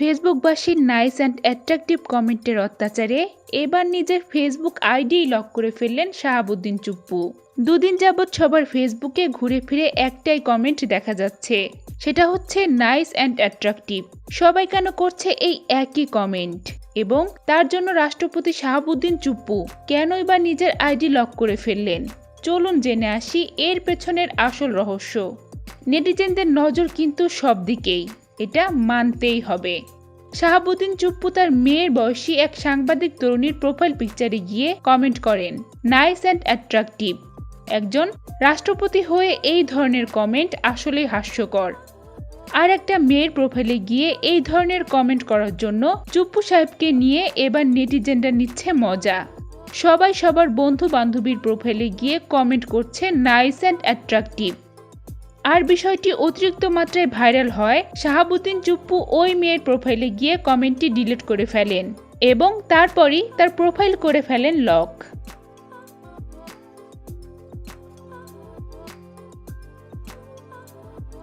ফেসবুকবাসীর nice and attractive কমেন্টের অত্যাচারে এবার নিজের ফেসবুক আইডি লক করে ফেললেন শাহাবুদ্দিন চুপ্পু। দুদিন যাবৎ সবার ফেসবুকে ঘুরে ফিরে একটাই কমেন্ট দেখা যাচ্ছে। সেটা হচ্ছে নাইস অ্যান্ড অ্যাট্রাকটিভ সবাই কেন করছে এই একই কমেন্ট এবং তার জন্য রাষ্ট্রপতি শাহাবুদ্দিন চুপ্পু কেনই বা নিজের আইডি লক করে ফেললেন? চলুন জেনে আসি এর পেছনের আসল রহস্য। নেটিজেনদের নজর কিন্তু সব দিকেই এটা মানতেই হবে। শাহাবুদ্দিন চুপ্পু তার মেয়ের বয়সী এক সাংবাদিক তরুণীর প্রোফাইল পিকচারে গিয়ে কমেন্ট করেন নাইস অ্যান্ড অ্যাট্রাকটিভ একজন রাষ্ট্রপতি হয়ে এই ধরনের কমেন্ট আসলেই হাস্যকর। আর একটা মেয়ের প্রোফাইলে গিয়ে এই ধরনের কমেন্ট করার জন্য চুপ্পু সাহেবকে নিয়ে এবার নেটিজেনরা নিচ্ছে মজা। সবাই সবার বন্ধু বান্ধবীর প্রোফাইলে গিয়ে কমেন্ট করছে নাইস অ্যান্ড অ্যাট্রাকটিভ আর বিষয়টি অতিরিক্ত মাত্রায় ভাইরাল হয়, শাহাবুদ্দিন চুপ্পু ওই মেয়ের প্রোফাইলে গিয়ে কমেন্টটি ডিলিট করে ফেলেন এবং তারপরই তার প্রোফাইল করে ফেলেন লক।